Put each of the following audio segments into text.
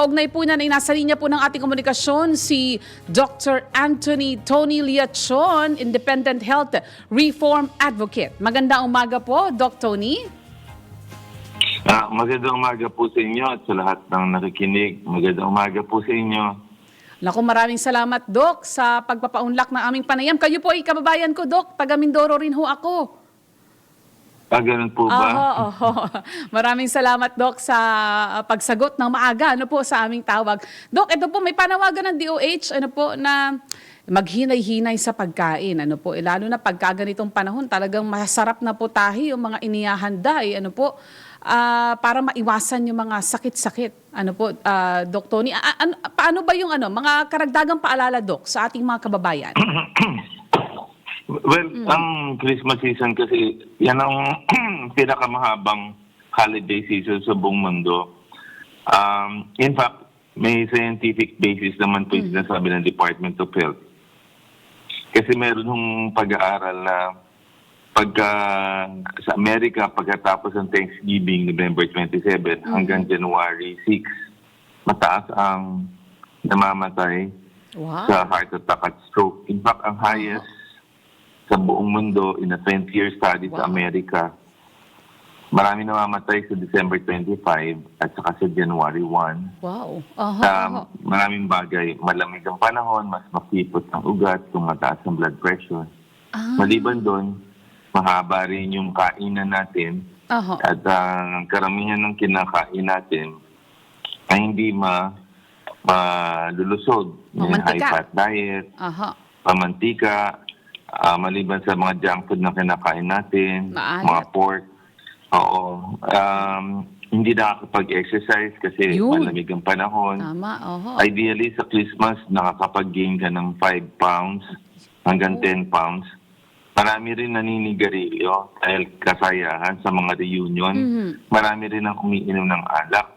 kaugnay po na nasa linya po ng ating komunikasyon si Dr. Anthony Tony Liachon, Independent Health Reform Advocate. Magandang umaga po, Doc Tony. Ah, magandang umaga po sa inyo at sa lahat ng nakikinig. Magandang umaga po sa inyo. Naku, maraming salamat, Doc, sa pagpapaunlak ng aming panayam. Kayo po ay kababayan ko, Doc. Taga Mindoro rin ho ako. Ah, ganun po ba? Oho, oho. Maraming salamat, Doc, sa uh, pagsagot ng maaga ano po, sa aming tawag. Doc, ito po, may panawagan ng DOH ano po, na maghinay-hinay sa pagkain. Ano po, eh, lalo na pagka ganitong panahon, talagang masarap na po tahi yung mga inihahanda. Eh, ano po, ah, para maiwasan yung mga sakit-sakit. Ano po, ah, Doc Tony, a- ano, paano ba yung ano, mga karagdagang paalala, Doc, sa ating mga kababayan? Well, Mm. ang Christmas season kasi, yan ang pinakamahabang holiday season sa buong mundo. Um, in fact, may scientific basis naman po yung sinasabi ng Department of Health. Kasi meron hong pag-aaral na pagka sa Amerika, pagkatapos ng Thanksgiving, November 27 hanggang January 6, mataas ang namamatay Wow. sa heart attack at stroke. In fact, ang highest sa buong mundo in a 20-year study sa Wow. Amerika, marami namamatay sa December 25 at saka sa January 1. Wow. Aha, Sa maraming bagay, malamig ang panahon, mas makipot ang ugat, tumataas ang blood pressure. Ah, Maliban doon, mahaba rin yung kainan natin aha. at ang karamihan ng kinakain natin ay hindi ma malulusog. Yung high-fat diet, Aha. pamantika, ah, maliban sa mga junk food na kinakain natin, Maalat. mga pork. Oo. Um, hindi nakakapag-exercise kasi Yun. malamig ang panahon. Tama, oho. Ideally, sa Christmas, nakakapag-gain ka ng 5 pounds hanggang Oh. 10 pounds. Marami rin naninigarilyo dahil kasayahan sa mga reunion. Mhm. Marami rin ang umiinom ng alak.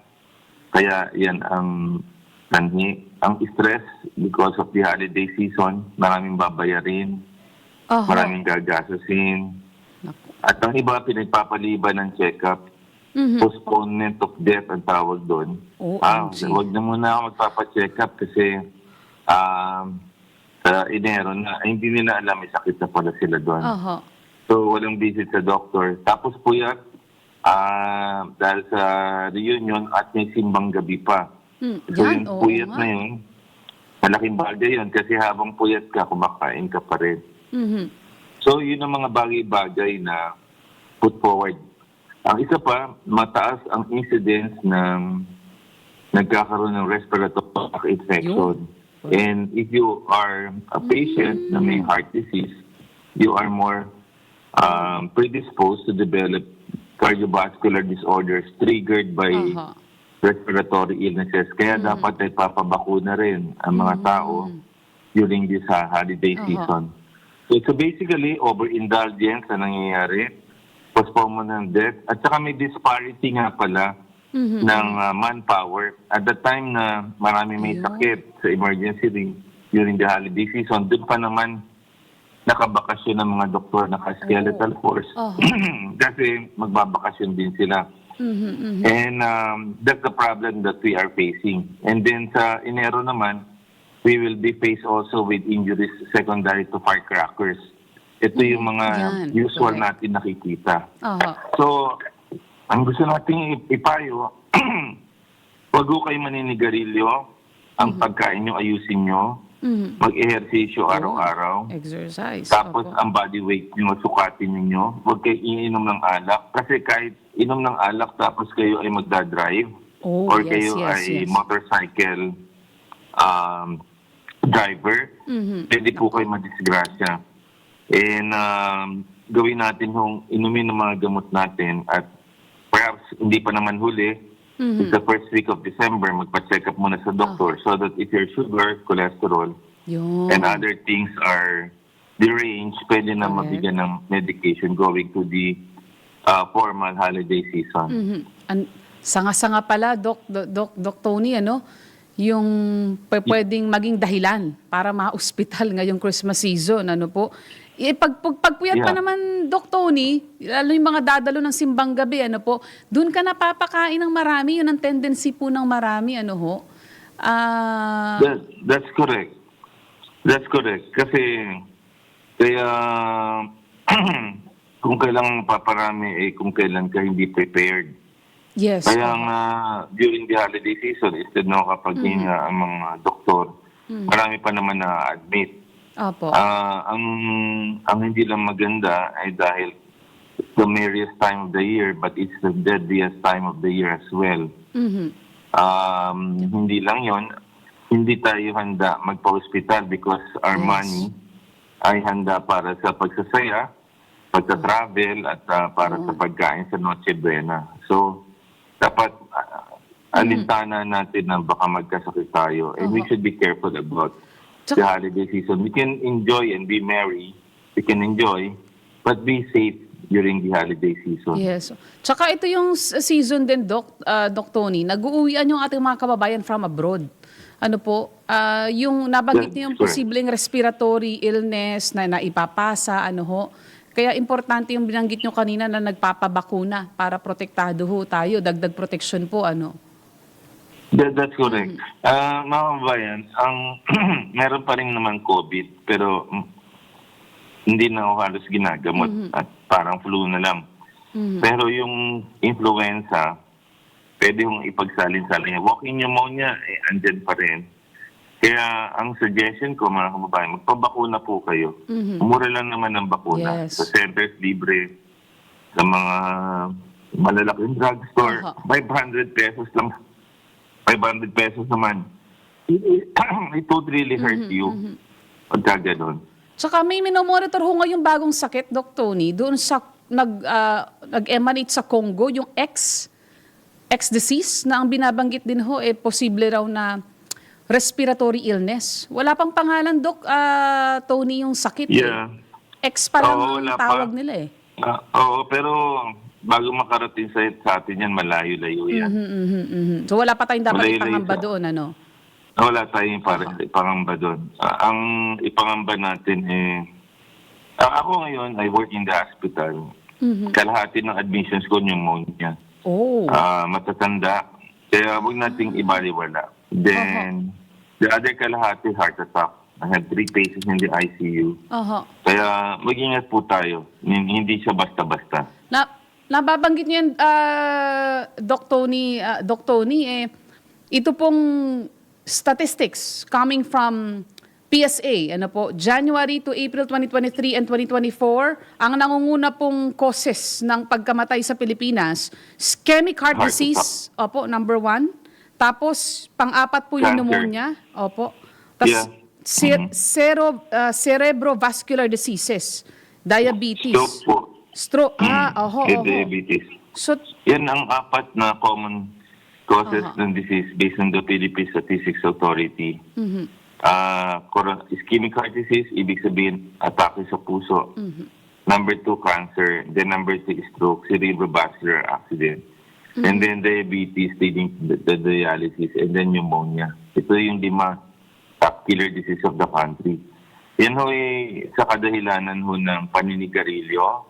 Kaya yan ang sanhi. Ang stress because of the holiday season, maraming babayarin, Oho. maraming gagasasin. Naku. At ang iba, pinagpapaliban ng check-up. Mhm. Postponement of death ang tawag doon. Oh, Ah, wag na muna ako magpapa-check up kasi um, sa Enero na ay, hindi nila alam may sakit na pala sila doon. Oho. So walang visit sa doctor. Tapos puyat ah dahil sa reunion at may simbang gabi pa. Hmm, So yan, yung puyat na yun, malaking bagay yun kasi habang puyat ka, kumakain ka pa rin. Mhm. So, yun ang mga bagay-bagay na put forward. Ang isa pa, mataas ang incidence ng nagkakaroon ng respiratory infection. And if you are a patient na may heart disease, you are more um, predisposed to develop cardiovascular disorders triggered by Aha. respiratory illnesses. Kaya dapat ay papabakuna rin ang mga tao during this uh, holiday Aha. season. So, so basically, overindulgence na nangyayari, postponement ng death, at saka may disparity nga pala Mhm. ng uh, manpower. At the time na marami may Ayun. sakit sa emergency room during the holiday season, doon pa naman nakabakasyon ng mga doktor, naka-skeletal force. Aha. Kasi magbabakasyon din sila. Mhm, mhm. And um, that's the problem that we are facing. And then sa Enero naman, we will be faced also with injuries secondary to firecrackers. Ito yung mga Yan, usual correct. natin nakikita. Aha. So, ang gusto nating ip- ipayo, wag ko kayo maninigarilyo, ang pagkain nyo ayusin nyo, Mhm. mag-ehersisyo araw-araw, Exercise. tapos opo. ang body weight nyo, sukatin ninyo. Huwag kayo iinom ng alak. Kasi kahit inom ng alak tapos kayo ay magdadrive Oh, or yes, kayo yes, ay yes. motorcycle um, driver, Mhm. pwede po kayo madisgrasya. And um, gawin natin yung inumin ng mga gamot natin at perhaps hindi pa naman huli, Mhm. sa first week of December, magpa-check up muna sa doctor so that if your sugar, cholesterol, Yun. and other things are deranged, pwede na Correct. mabigyan ng medication going to the uh, formal holiday season. Mhm. An- sanga-sanga pala, Doc, Doc, Doc Tony, ano? Yung pwedeng maging dahilan para ma-hospital ngayong Christmas season, ano po? Eh, pag, pag, pagpuyat pa Yeah. naman, Doc Tony, lalo yung mga dadalo ng simbang gabi, ano po, doon ka napapakain ng marami, yun ang tendency po ng marami, ano ho? Ah, That, that's correct. That's correct. Kasi, kaya, kung kailang paparami, eh, kung kailan ka hindi prepared. Yes. Kaya nga, during the holiday season, instead na kapag hinga ang mga doktor, marami pa naman na-admit. Opo. Ah, ang ang hindi lang maganda ay dahil the merriest time of the year, but it's the deadliest time of the year as well. Mhm. Um, hindi lang yon hindi tayo handa magpa-hospital because our Yes. money ay handa para sa pagsasaya, pagsa-travel, at ah, para sa pagkain sa Noche Buena. So, dapat ah, alintana natin na baka magkasakit tayo. And we Oo. should be careful about the Tsaka- holiday season. We can enjoy and be merry. We can enjoy, but be safe during the holiday season. Yes. Tsaka ito yung season din, Doc, ah, Doc Tony. Nag-uuwian yung ating mga kababayan from abroad. Ano po, ah, yung nabanggit niyo yung posibleng respiratory illness na naipapasa, ano ho. Kaya importante yung binanggit niyo kanina na nagpapabakuna para protektado ho tayo, dagdag protection po, ano. That, that's correct. Mm-hmm. Ah, mga kabayan, ang meron pa rin naman COVID, pero hindi na ako halos ginagamot Mm-hmm. at parang flu na lang. Pero yung influenza, pwede kong ipagsalin-salin. Walking pneumonia, eh, andyan pa rin. Kaya ang suggestion ko mga kababayan, magpabakuna po kayo. Mura lang naman ang bakuna. Mm-hmm. Yes. Sa centers libre, sa mga malalaking drugstore, Aha. 500 pesos lang. 500 pesos naman. It would really hurt Mm-hmm, you pagka ganun. Tsaka may minomonitor ho ngayong bagong sakit, Doc Tony, doon sa nag, ah, nag-emanate sa Congo, yung X, X disease na ang binabanggit din ho, eh, posible raw na respiratory illness. Wala pang pangalan, Doc, ah, Tony, yung sakit. eh. Yeah. X pa lang Oo, ang tawag pa. nila eh. Ah, oo, pero bago makarating sa, sa atin yan, malayo-layo yan. Mhm, mhm, mhm. So wala pa tayong dapat Malayo-layo ipangamba sa- doon, ano? Wala tayong para ipangamba doon. Ah, ang ipangamba natin eh, ah, ako ngayon, I work in the hospital. Kalahati ng admissions ko pneumonia. Oh. Ah, matatanda. Kaya huwag nating ibaliwala. Then, the other kalahati, heart attack. I had three patients in the ICU. Aha. Kaya mag-ingat po tayo. Hin- Hindi siya basta-basta. Na, nababanggit niyo yan, ah, Doc Tony, ah, Doc Tony, eh, ito pong statistics coming from PSA, ano po, January to April 2023 and 2024, ang nangunguna pong causes ng pagkamatay sa Pilipinas, ischemic heart Heart disease, opo, number one. Tapos, pang-apat po yung Cancer. pneumonia, opo. Tapos, Yeah. cer- cero- ah, cerebrovascular diseases, diabetes. Stroke po. Stroke. Ah, oho, and oho. diabetes. So, Yan ang apat na common causes Aha. ng disease based on the Philippine Statistics Authority. mhm, Ah, coro- ischemic heart disease, ibig sabihin, atake sa puso. mhm. Number two, cancer. Then number three, stroke, cerebrovascular accident. And then diabetes leading to the, the dialysis. And then pneumonia. Ito yung lima top killer disease of the country. Yan ho eh, sa kadahilanan ho ng paninigarilyo,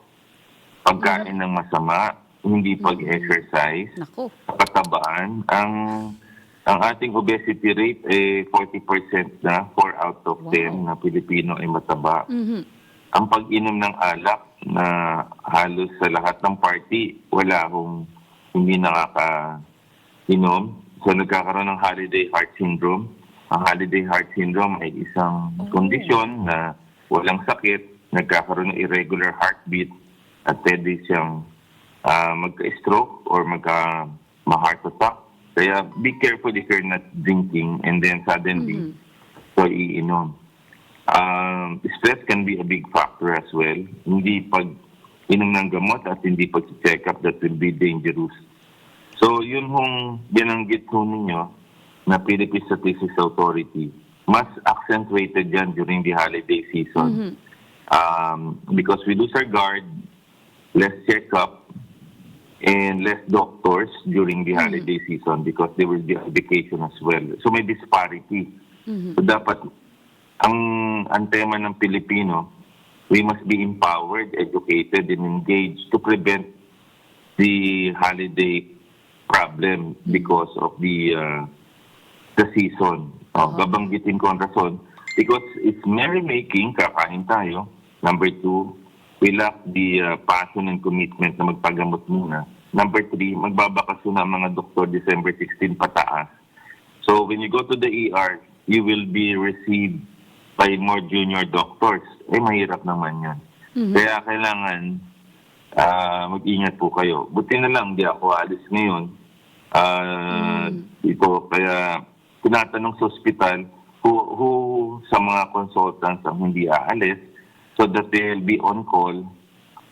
pagkain ng masama, hindi pag-exercise, Nako. sa katabaan, ang ang ating obesity rate eh 40% na, 4 out of 10 na Pilipino ay mataba. Mhm. Ang pag-inom ng alak na halos sa lahat ng party, wala akong hindi nakaka-inom. So nagkakaroon ng holiday heart syndrome. Ang holiday heart syndrome ay isang Oh. kondisyon na walang sakit, nagkakaroon ng irregular heartbeat at pwede siyang ah, magka-stroke or magka ma-heart attack. Kaya be careful if you're not drinking and then suddenly so iinom. Um, stress can be a big factor as well. Hindi pag inom ng gamot at hindi pag-check up that will be dangerous. So yun hong binanggit ho ninyo na Philippine Statistics Authority, mas accentuated yan during the holiday season. Um, because we lose our guard, less check-up, and less doctors during the holiday season because there will be vacation as well. So may disparity. So dapat ang ang tema ng Pilipino, we must be empowered, educated, and engaged to prevent the holiday problem because of the uh, the season. Oh, Babanggitin ko ang rason. Because it's merrymaking, kakain tayo. Number two, we lack the uh, passion and commitment na magpagamot muna. Number three, magbabakasyon ang mga doktor December 16 pataas. So when you go to the ER, you will be received by more junior doctors. Eh, mahirap naman yan. Kaya kailangan ah, mag-ingat po kayo. Buti na lang, di ako alis ngayon. Ah, Ito, kaya tinatanong sa ospital who, who sa mga consultants ang hindi aalis so that they'll be on call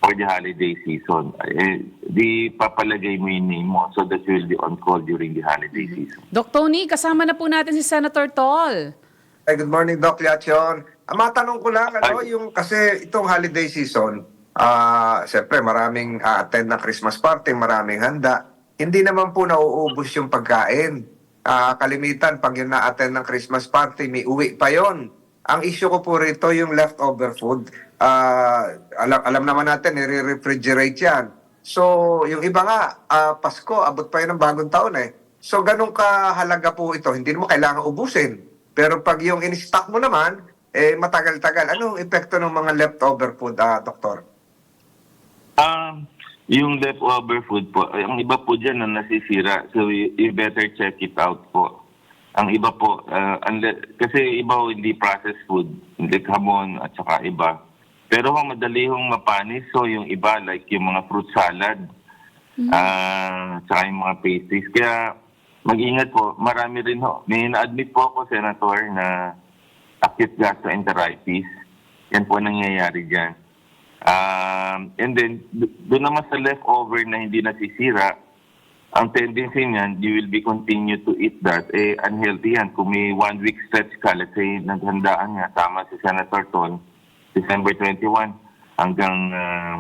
for the holiday season. Eh, di papalagay mo yung name mo so that you will be on call during the holiday season. Doc Tony, kasama na po natin si Senator Tol. Ay, good morning, Doc Liachon. Ah, matanong ko lang, ano, yung, kasi itong holiday season, ah, siyempre maraming attend ng Christmas party, maraming handa. Hindi naman po nauubos yung pagkain. Ah, kalimitan, pag yung na-attend ng Christmas party, may uwi pa yon. Ang issue ko po rito, yung leftover food, ah, alam, alam naman natin, nire-refrigerate yan. So, yung iba nga, ah, Pasko, abot pa yun ng bagong taon eh. So, ganun kahalaga po ito. Hindi mo kailangan ubusin. Pero pag yung in-stock mo naman, eh, matagal-tagal. Anong epekto ng mga leftover food, ah, doktor? Um, yung leftover food po, ay, ang iba po dyan na nasisira. So, you, you better check it out po. Ang iba po, uh, unle- kasi iba ho, hindi processed food, like hamon at saka iba. Pero kung madali hong mapanis, so yung iba, like yung mga fruit salad, ah saka yung mga pastries. Kaya mag-ingat po, marami rin ho. May na-admit po ako, Senator, na acute gastroenteritis. Yan po ang nangyayari dyan. Um, and then, doon naman sa leftover na hindi nasisira, ang tendency niyan, you will be continue to eat that. Eh, unhealthy yan. Kung may one week stretch ka, let's say, naghandaan nga, tama si Senator Ton, December 21 hanggang um,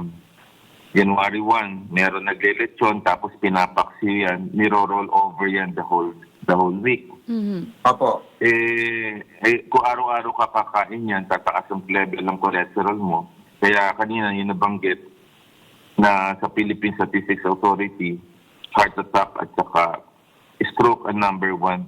January 1, meron naglelechon, tapos pinapaksiw yan, niro-roll over yan the whole, the whole week. Mhm. Opo. Eh, eh, kung araw-araw ka kakain yan, tataas ang level ng cholesterol mo. Kaya kanina yung nabanggit na sa Philippine Statistics Authority, heart attack at saka stroke ang number one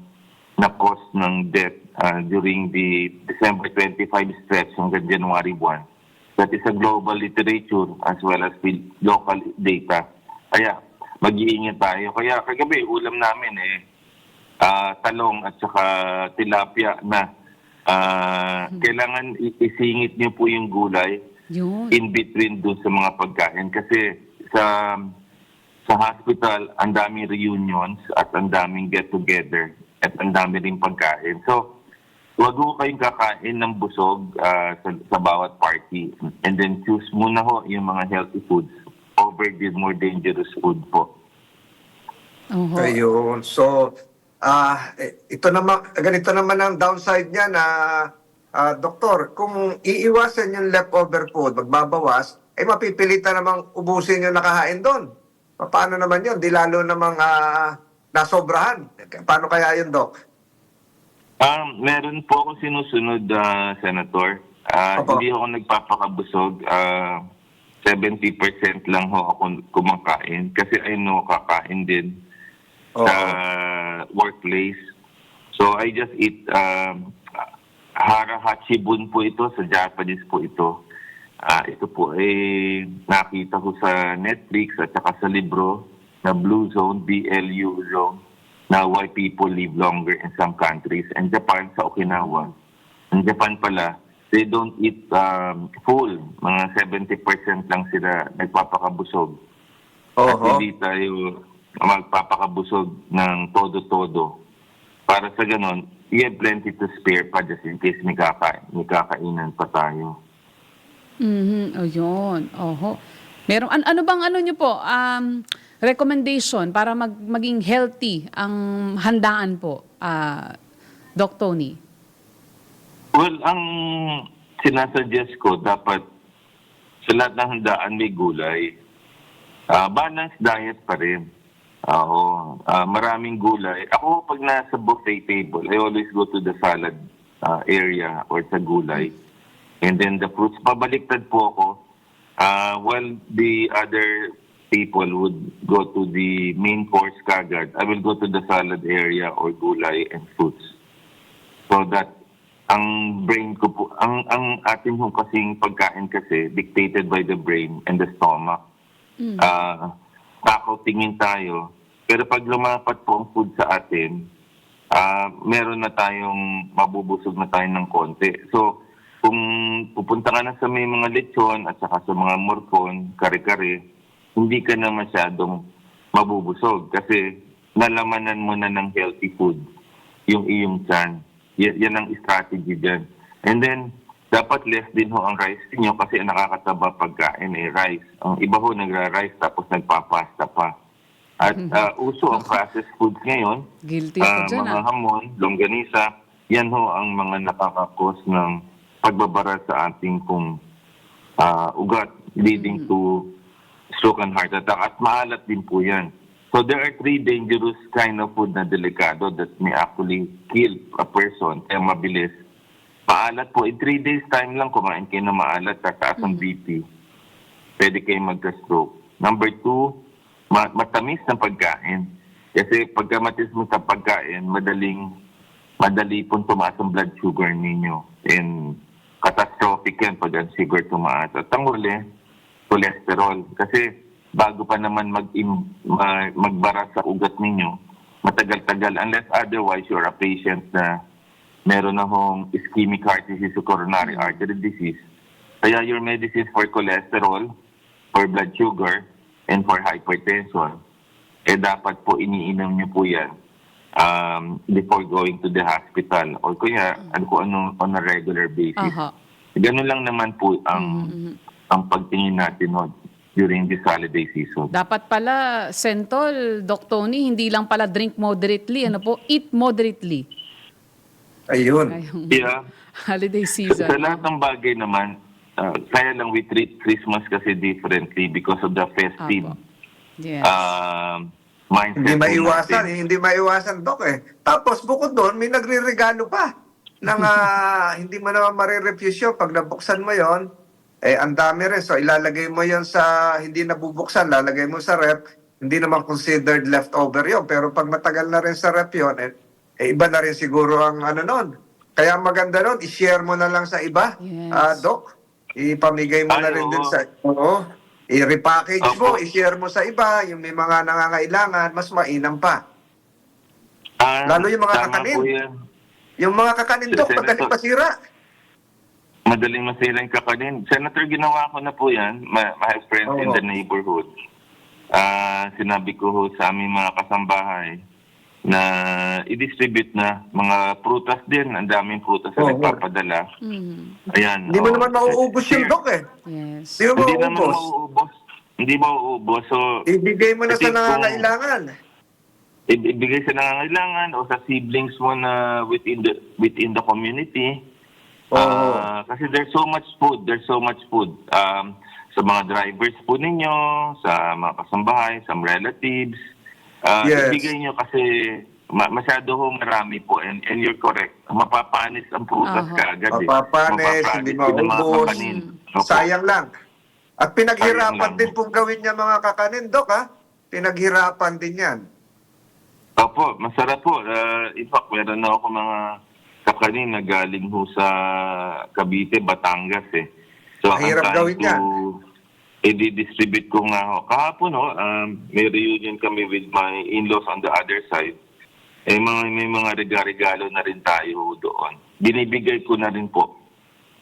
na cause ng death uh, during the December 25 stretch hanggang January 1. That is a global literature as well as with local data. Kaya mag-iingat tayo. Kaya kagabi, ulam namin eh, ah, talong at saka tilapia na ah, kailangan i- isingit niyo po yung gulay Yun. in between dun sa mga pagkain kasi sa sa hospital ang daming reunions at ang daming get together at ang dami rin pagkain. So, wag ho kayong kakain ng busog ah, sa, sa bawat party and then choose muna ho yung mga healthy foods over the more dangerous food po. Oho. Ayun. So, ah, eh, ito naman, ganito naman ang downside niya na, ah, doktor, kung iiwasan yung leftover food, magbabawas, eh mapipilitan namang ubusin yung nakahain doon. Paano naman yun? Di lalo namang ah, nasobrahan. Paano kaya yun, Dok? Um, meron po akong sinusunod, ah, Senator. Opo. hindi ako nagpapakabusog. Ah, 70% lang ho ako kumakain. Kasi I know kakain din Oo. sa workplace. So I just eat um, hara hachibun po ito. Sa Japanese po ito. Ah, ito po eh nakita ko sa Netflix at saka sa libro na Blue Zone, BLU Zone, na why people live longer in some countries. And Japan sa Okinawa. Ang Japan pala, they don't eat um, full. Mga 70% lang sila nagpapakabusog. At Oho. hindi tayo magpapakabusog ng todo-todo. Para sa ganon, you have plenty to spare pa just in case may, kaka may kakainan pa tayo. Mhm. Oh, yun. Oho. Meron an- ano bang ano niyo po? Um recommendation para mag maging healthy ang handaan po, ah Doc Tony. Well, ang sinasuggest ko, dapat sa lahat ng handaan may gulay. Ah, balanced diet pa rin. Oo. Ah, maraming gulay. Ako, pag nasa buffet table, I always go to the salad ah, area or sa gulay. And then the fruits, pabaliktad po ako. Ah, while the other people would go to the main course kagad, I will go to the salad area or gulay and fruits. So that ang brain ko po, ang ang atin ho kasing pagkain kasi dictated by the brain and the stomach. Ah, takaw tingin tayo. Pero pag lumapat po ang food sa atin, ah meron na tayong mabubusog na tayo ng konti. So, kung pupunta ka na sa may mga lechon at saka sa mga morcon, kare-kare, hindi ka na masyadong mabubusog kasi nalamanan mo na ng healthy food yung iyong tiyan. Y- yan ang strategy dyan. And then, dapat less din ho ang rice niyo kasi ang nakakataba pagkain eh rice. Ang iba ho nagra-rice tapos nagpapasta pa. At ah, uso ang processed foods ngayon. Guilty Ah, dyan mga ah. hamon, longganisa, yan ho ang mga nakakakos ng pagbabara sa ating kung ah, ugat leading to stroke and heart attack at maalat din po yan. So there are three dangerous kind of food na delikado that may actually kill a person kaya mabilis. Maalat po, in three days time lang kumain kayo na maalat, tataas ang BP. Pwede kayo magka-stroke. Number two, ma- matamis na pagkain. Kasi pagka matamis mo sa pagkain, madaling madali pong tumaas ang blood sugar ninyo. And catastrophic yan pag ang sugar tumaas. At ang huli, cholesterol. Kasi bago pa naman mag ma- magbara sa ugat ninyo, matagal-tagal. Unless otherwise you're a patient na meron na hong ischemic heart disease o coronary artery disease. Kaya your medicines for cholesterol, for blood sugar, and for hypertension, eh dapat po iniinom niyo po yan um, before going to the hospital or kaya ano ko ano on a regular basis. Aha. Ganun lang naman po ang ang pagtingin natin no, during this holiday season. Dapat pala, Sentol, Doc Tony, hindi lang pala drink moderately, ano po, eat moderately. Ayun. Ngayong Yeah. holiday season. Sa lahat ng bagay naman, uh, kaya lang we treat Christmas kasi differently because of the festive Apo. Yes. uh, mindset. Hindi maiwasan, natin. eh, hindi maiwasan, Dok eh. Tapos bukod doon, may nagre-regalo pa. Nang ah, hindi mo naman marirefuse yun. Pag nabuksan mo yon eh ang dami rin. So ilalagay mo yon sa hindi nabubuksan, lalagay mo sa rep. Hindi naman considered leftover yon Pero pag matagal na rin sa rep yon eh, eh, iba na rin siguro ang ano nun. Kaya maganda nun, i-share mo na lang sa iba, Yes. ah, Dok. Ipamigay mo na Ay, rin din sa... Oo. I-repackage mo, Opo. i-share mo sa iba, yung may mga nangangailangan, mas mainam pa. Ah, Lalo yung mga kakanin. yan. Yung mga kakanin, Dok, Senator- madaling masira. Madaling masira yung kakanin. Senator, ginawa ko na po yan. Have friends in the neighborhood. Ah, sinabi ko ho sa aming mga kasambahay na i-distribute na mga prutas din. Ang daming prutas na nagpapadala. Mhm. Ayan. Hindi mo oh. naman mauubos yung. Dok eh. Yes. Hindi mo Hindi naman mauubos. Hindi mauubos. So, Ibigay mo na sa nangangailangan. ibigay sa nangangailangan o sa siblings mo na within the within the community. Oo. Ah, kasi there's so much food, there's so much food. Um, sa mga drivers po ninyo, sa mga kasambahay, sa mga relatives. Ah, Yes. Ibigay nyo kasi ma- masyado ho marami po and, and you're correct. Mapapanis ang prutas Aha. kaagad. eh. Mapapanis, hindi din ang mga maubos. kakanin. Opo. Sayang lang. At pinaghirapan Sayang lang. din pong gawin niya mga kakanin, Dok, ha? Pinaghirapan din yan. Opo, masarap po. Uh, in fact, meron na ako mga kakanin na galing ho sa Cavite, Batangas eh. So, Mahirap ang gawin yan. i-distribute ko nga ho. Kahapon ho, um, may reunion kami with my in-laws on the other side. Eh, mga, may mga regalo na rin tayo ho doon. Binibigay ko na rin po.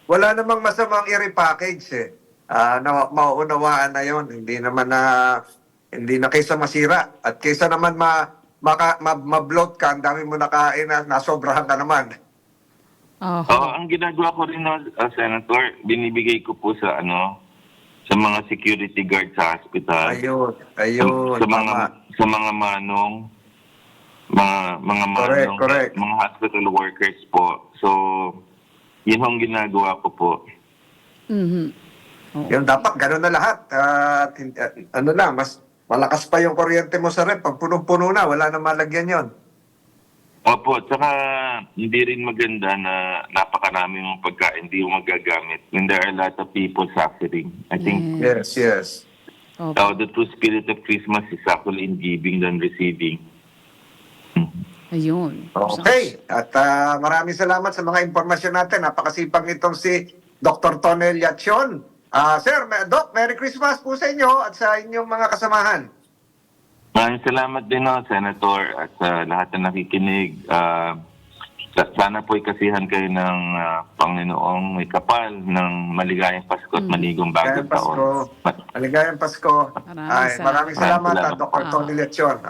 Wala namang masamang i-repackage eh. Ah, na, mauunawaan na yon Hindi naman na hindi na kaysa masira at kaysa naman ma maka, ma, ma-bloat ka, ang dami mo nakain na nasobrahan ka naman. Oho. Oo, ang ginagawa ko rin, no, uh, Senator, binibigay ko po sa ano sa mga security guard sa hospital. Ayun, ayun, sa, sa mga tama. sa mga manong mga mga Correct, manong correct. mga hospital workers po. So yun ang ginagawa ko po. Mhm. Oo. Yun, dapat gano'n na lahat. At hin- at ano na, mas malakas pa yung kuryente mo sa rep. Pag punong-puno na, wala na malagyan yon. Opo, tsaka hindi rin maganda na napakarami mong pagkain hindi mo magagamit. And there are a lot of people suffering. I think Yes, yes. Opo. So the true spirit of Christmas is actually in giving than receiving. Ayun. Okay. At ah, maraming salamat sa mga impormasyon natin. Napakasipag nitong si Dr. Tonel Yatsion. Ah, sir, Ma- Doc, Merry Christmas po sa inyo at sa inyong mga kasamahan. Maraming salamat din, no, Senator, at sa lahat na nakikinig. Ah, sa- sana po ikasihan kayo ng ah, Panginoong may kapal ng maligayang Pasko at manigong bagong Maligayang taon. Ma- Maligayang Pasko. Maraming Ay, salamat. maraming salamat, Maraming at Dr. salamat. Tony Lechon. Ah,